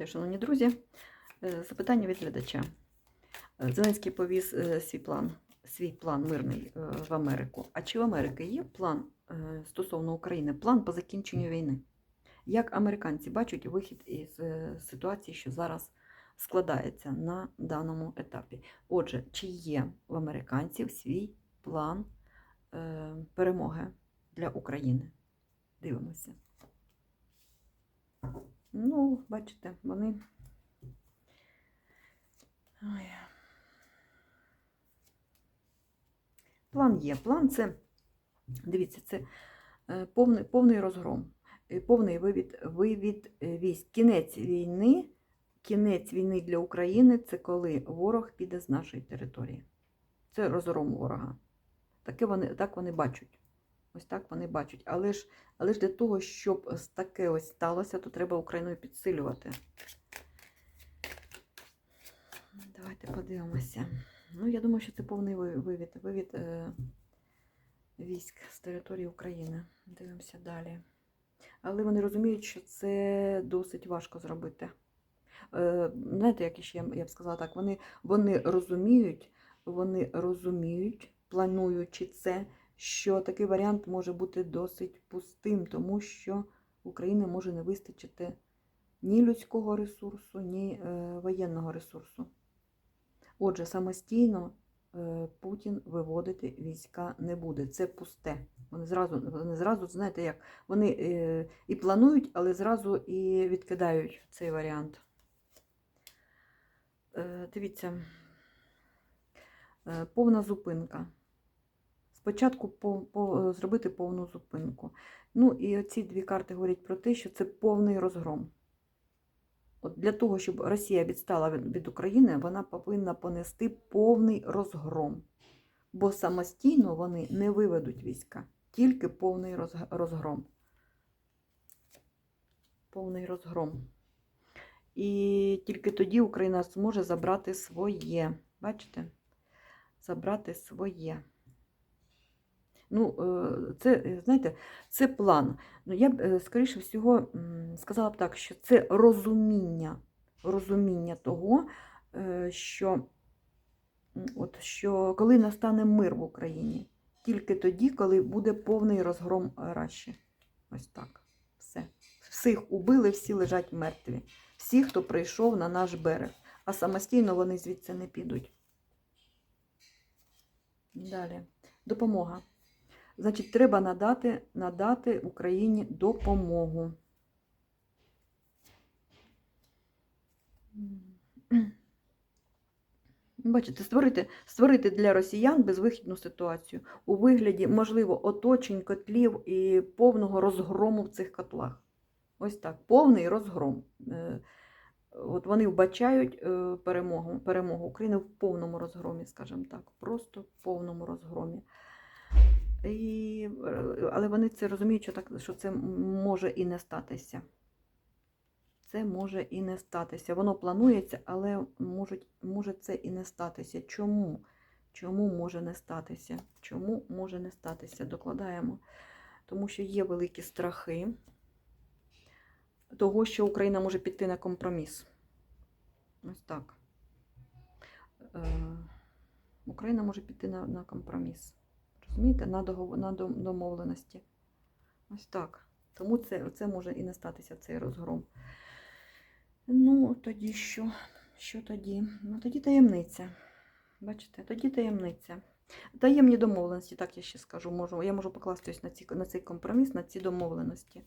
Вітаю, шановні друзі. Е, Запитання від глядача. Е, Зеленський повіз е, свій план, свій план мирний в Америку. А чи в Америки є план стосовно України, план по закінченню війни? Як американці бачать вихід із ситуації, що зараз складається на даному етапі? Отже, чи є в американців свій план перемоги для України? Дивимося. Ну, бачите, вони. Ой. План є. План це, дивіться, це е, повний, повний розгром, е, повний вивід, вивід військ. Кінець війни, кінець війни для України це коли ворог піде з нашої території. Це розгром ворога. Таке вони, так вони бачать. Ось так вони бачать. Але ж, але ж для того, щоб таке ось сталося, то треба Україною підсилювати. Давайте подивимося. Ну, я думаю, що це повний вивід, вивід е, військ з території України. Дивимося далі. Але вони розуміють, що це досить важко зробити. Е, знаєте, як ще я, я б сказала так, вони, вони розуміють, вони розуміють, плануючи це, що такий варіант може бути досить пустим, тому що України може не вистачити ні людського ресурсу, ні е, воєнного ресурсу. Отже, самостійно е, Путін виводити війська не буде. Це пусте. Вони зразу, вони зразу знаєте, як вони е, і планують, але зразу і відкидають цей варіант. Дивіться, повна зупинка. Спочатку по, по, зробити повну зупинку. Ну і оці дві карти говорять про те, що це повний розгром. От для того, щоб Росія відстала від, від України, вона повинна понести повний розгром. Бо самостійно вони не виведуть війська, тільки повний розгром. Повний розгром. І тільки тоді Україна зможе забрати своє. Бачите? Забрати своє. Ну, е, це, е, знаєте, це план. Ну, я б, е, скоріше всього, сказала б так, що це розуміння, розуміння того, що, от, що коли настане мир в Україні, тільки тоді, коли буде повний розгром Раші. Ось так. Все. Всіх убили, всі лежать мертві. Всі, хто прийшов на наш берег. А самостійно вони звідси не підуть. Далі. Допомога. Значить, треба надати, надати Україні допомогу. Бачите, створити, створити для росіян безвихідну ситуацію у вигляді, можливо, оточень, котлів і повного розгрому в цих котлах. Ось так, повний розгром. Е, От вони вбачають е, перемогу, перемогу України в повному розгромі, скажімо так, просто в повному розгромі. І, е, але вони це розуміють, що, так, що це може і не статися. Це може і не статися. Воно планується, але можуть, може це і не статися. Чому? Чому може не статися? Чому може не статися? Докладаємо. Тому що є великі страхи того, що Україна може піти на компроміс. Ось так. Е, Україна може піти на, на компроміс. Розумієте, на, на домовленості. Ось так. Тому це, це може і не статися цей розгром. Ну, тоді що? Що тоді? Ну, тоді таємниця. Бачите, тоді таємниця. Таємні домовленості, так я ще скажу. Можу, я можу покластись на, ці, на цей компроміс, на ці домовленості,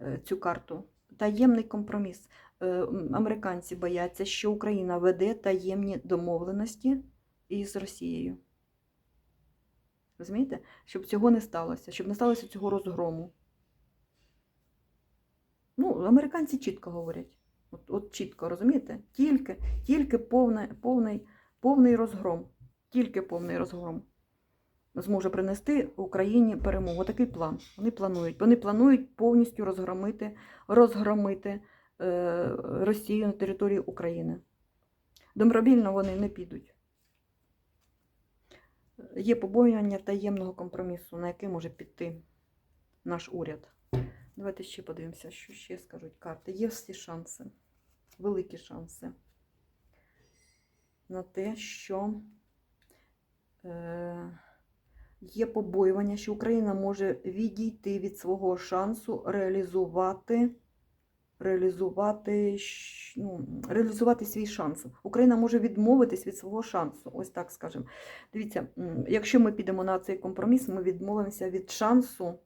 е, цю карту. Таємний компроміс. Е, Американці бояться, що Україна веде таємні домовленості із Росією. Розумієте? Щоб цього не сталося, щоб не сталося цього розгрому. Ну, американці чітко говорять. От, от чітко, розумієте? Тільки, тільки повне, повний, повний розгром. Тільки повний розгром зможе принести Україні перемогу. Такий план. Вони планують. Вони планують повністю розгромити, розгромити е, Росію на території України. Добровільно вони не підуть. Є побоювання таємного компромісу, на який може піти наш уряд. Давайте ще подивимося, що ще скажуть карти. Є всі шанси. великі шанси на те, що е, є побоювання, що Україна може відійти від свого шансу реалізувати, реалізувати, ну, реалізувати свій шанс. Україна може відмовитись від свого шансу, ось так скажемо. Дивіться, якщо ми підемо на цей компроміс, ми відмовимося від шансу,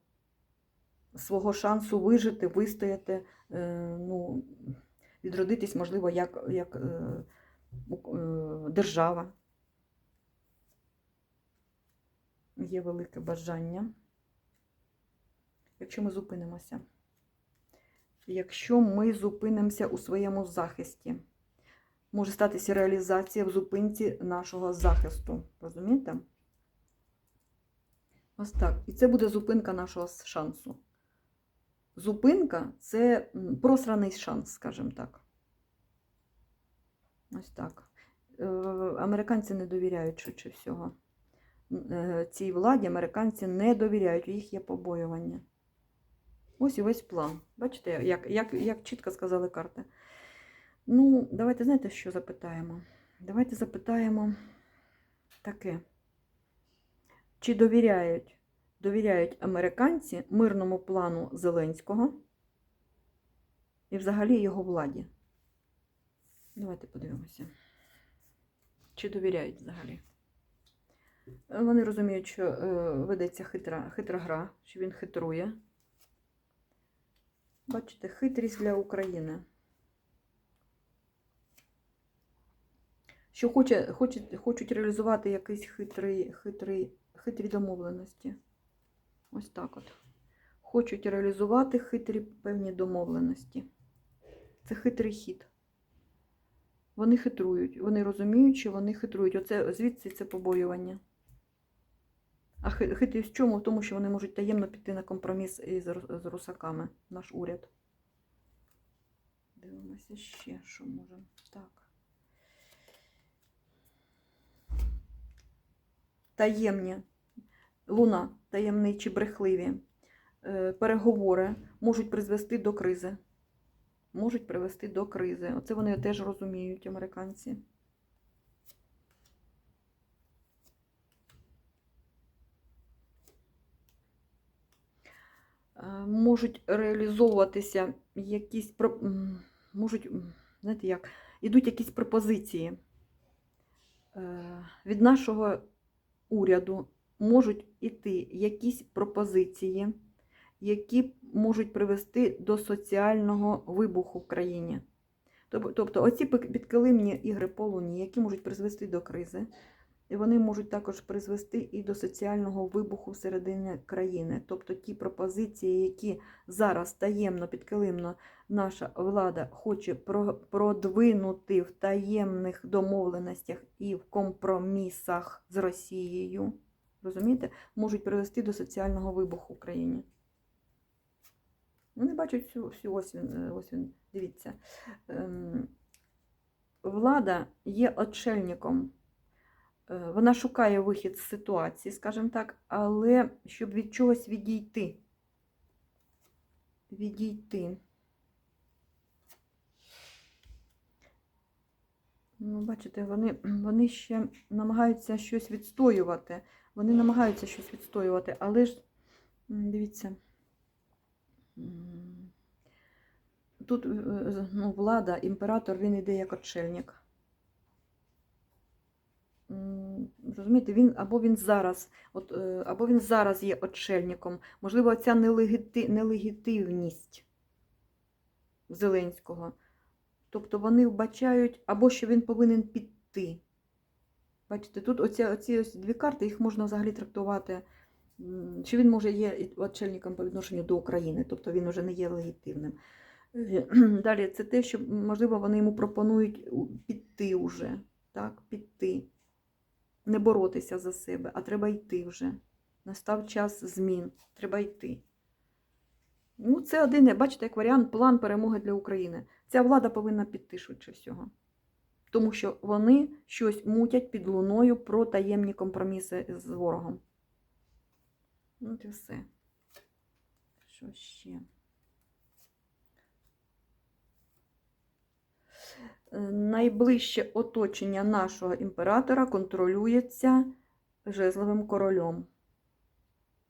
свого шансу вижити, вистояти, е, ну, відродитись, можливо, як, як е, е, держава. Є велике бажання. Якщо ми зупинимося. Якщо ми зупинимося у своєму захисті, може статися реалізація в зупинці нашого захисту. Розумієте? Ось так. І це буде зупинка нашого шансу. Зупинка це просраний шанс, скажімо так. Ось так. Е, Американці не довіряють швидше всього. Е, Цій владі американці не довіряють, у їх є побоювання. Ось і весь план. Бачите, як, як, як чітко сказали карти. Ну, давайте знаєте, що запитаємо? Давайте запитаємо таке. Чи довіряють, довіряють американці мирному плану Зеленського і взагалі його владі? Давайте подивимося. Чи довіряють взагалі? Вони розуміють, що е, ведеться хитра, хитра гра, що він хитрує. Бачите, хитрість для України. Що хоче, хоче, хочуть реалізувати якісь хитрий, хитрий, хитрі домовленості. Ось так от. Хочуть реалізувати хитрі певні домовленості. Це хитрий хід. Вони хитрують. Вони розуміють, що вони хитрують. Оце звідси це побоювання. А хитрість в чому? Тому, що вони можуть таємно піти на компроміс із з русаками, наш уряд. Дивимося ще, що можемо. Так. Таємні. Луна, таємні чи брехливі е, переговори можуть призвести до кризи. Можуть привести до кризи. Оце вони теж розуміють, американці. Можуть реалізовуватися якісь можуть, знаєте як, ідуть якісь пропозиції Е, від нашого уряду можуть іти якісь пропозиції, які можуть привести до соціального вибуху в країні. Тобто оці підкилимні ігри по луні, які можуть призвести до кризи, і вони можуть також призвести і до соціального вибуху всередині країни. Тобто ті пропозиції, які зараз таємно, підкилимно наша влада хоче продвинути в таємних домовленостях і в компромісах з Росією, розумієте, можуть привести до соціального вибуху в країні. Вони бачать всю, всю ось він, е, ось дивіться. Ем, Влада є отшельником. Е, Вона шукає вихід з ситуації, скажімо так, але щоб від чогось відійти. Відійти. Ну, бачите, вони, вони ще намагаються щось відстоювати. Вони намагаються щось відстоювати, але ж дивіться. Тут е, ну, влада, імператор, він йде як отшельник. Розумієте, він або він зараз, от, е, або він зараз є отшельником. Можливо, ця нелегіти, нелегітимність Зеленського. Тобто вони вбачають, або що він повинен піти. Бачите, тут оці, оці ось дві карти, їх можна взагалі трактувати, що він може є і по відношенню до України, тобто він вже не є легітимним. Е, Далі це те, що, можливо, вони йому пропонують піти вже, так, піти. Не боротися за себе, а треба йти вже. Настав час змін, треба йти. Ну, це один, бачите, як варіант, план перемоги для України. Ця влада повинна піти швидше всього. Тому що вони щось мутять під луною про таємні компроміси з ворогом. Ну, і все. Що ще? Найближче оточення нашого імператора контролюється жезловим королем.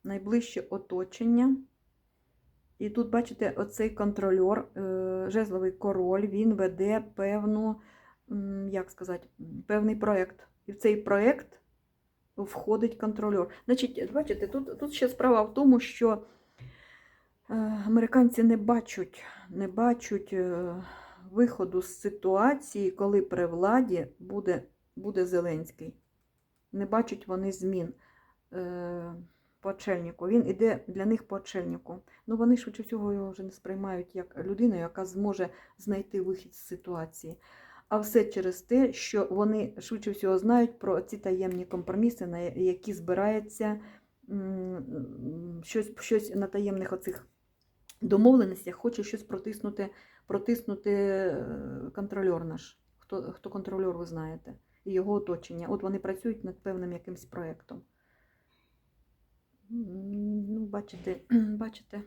Найближче оточення. І тут, бачите, оцей контрольор, е, жезловий король, він веде певну, як сказати, певний проєкт. І в цей проєкт входить контрольор. Значить, бачите, тут, тут ще справа в тому, що е, американці не бачать, не бачать е, виходу з ситуації, коли при владі буде, буде Зеленський. Не бачать вони змін е, по очельнику. Він іде для них по очельнику. Ну вони швидше всього його вже не сприймають як людину, яка зможе знайти вихід з ситуації. А все через те, що вони швидше всього знають про ці таємні компроміси, на які збирається щось, щось на таємних оцих домовленостях, хоче щось протиснути, протиснути е, контрольор наш. Хто, хто контрольор, ви знаєте, і його оточення. От вони працюють над певним якимсь проєктом. Ну, бачите, бачите,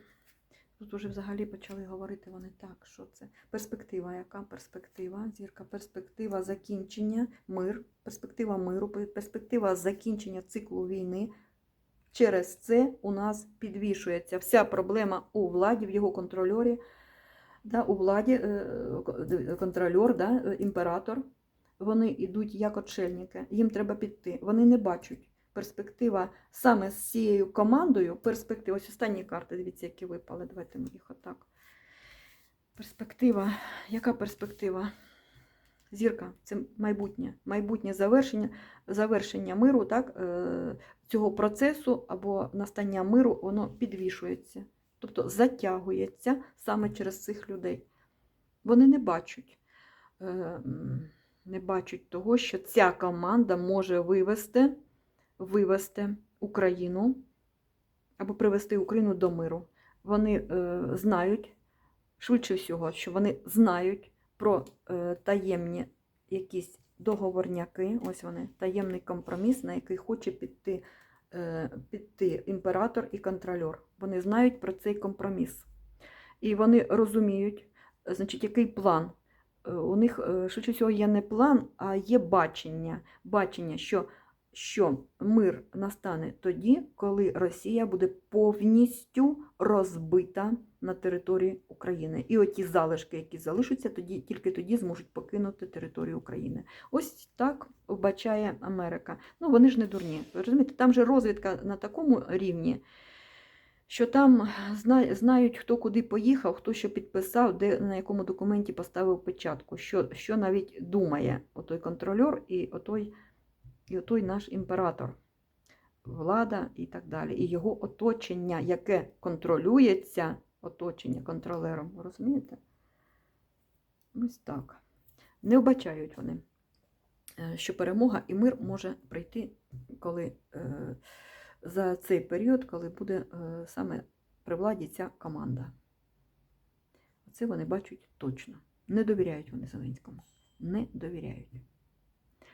тут вже взагалі почали говорити вони так, що це перспектива, яка перспектива, зірка, перспектива закінчення, мир, перспектива миру, перспектива закінчення циклу війни. Через це у нас підвішується вся проблема у владі, в його контрольорі, да, у владі е, ко- контрольор, да, е, імператор. Вони йдуть як отшельники, їм треба піти. Вони не бачать перспектива саме з цією командою. Перспектива, ось останні карти, дивіться, які випали. Давайте ми їх отак. Перспектива. Яка перспектива? Зірка це майбутнє. Майбутнє завершення, завершення миру, так, е, цього процесу або настання миру, воно підвішується. Тобто затягується саме через цих людей. Вони не бачать, е, не бачать того, що ця команда може вивести, вивести Україну або привести Україну до миру. Вони е, знають, швидше всього, що вони знають про е, таємні якісь договорняки, ось вони, таємний компроміс, на який хоче піти, піти імператор і контрольор. Вони знають про цей компроміс. І вони розуміють, е, значить, який план. Е, У них, е, швидше всього, є не план, а є бачення. Бачення, що, що мир настане тоді, коли Росія буде повністю розбита на території України. І оті залишки, які залишаться, тоді, тільки тоді зможуть покинути територію України. Ось так вбачає Америка. Ну, вони ж не дурні. Розумієте, там же розвідка на такому рівні, що там знають, хто куди поїхав, хто що підписав, де на якому документі поставив печатку, що, що навіть думає отой контрольор і отой, і отой наш імператор влада і так далі, і його оточення, яке контролюється оточення контролером. Розумієте? Ось так. Не вбачають вони, е, що перемога і мир може прийти, коли е, за цей період, коли буде е, саме при владі ця команда. Це вони бачать точно. Не довіряють вони Зеленському. Не довіряють.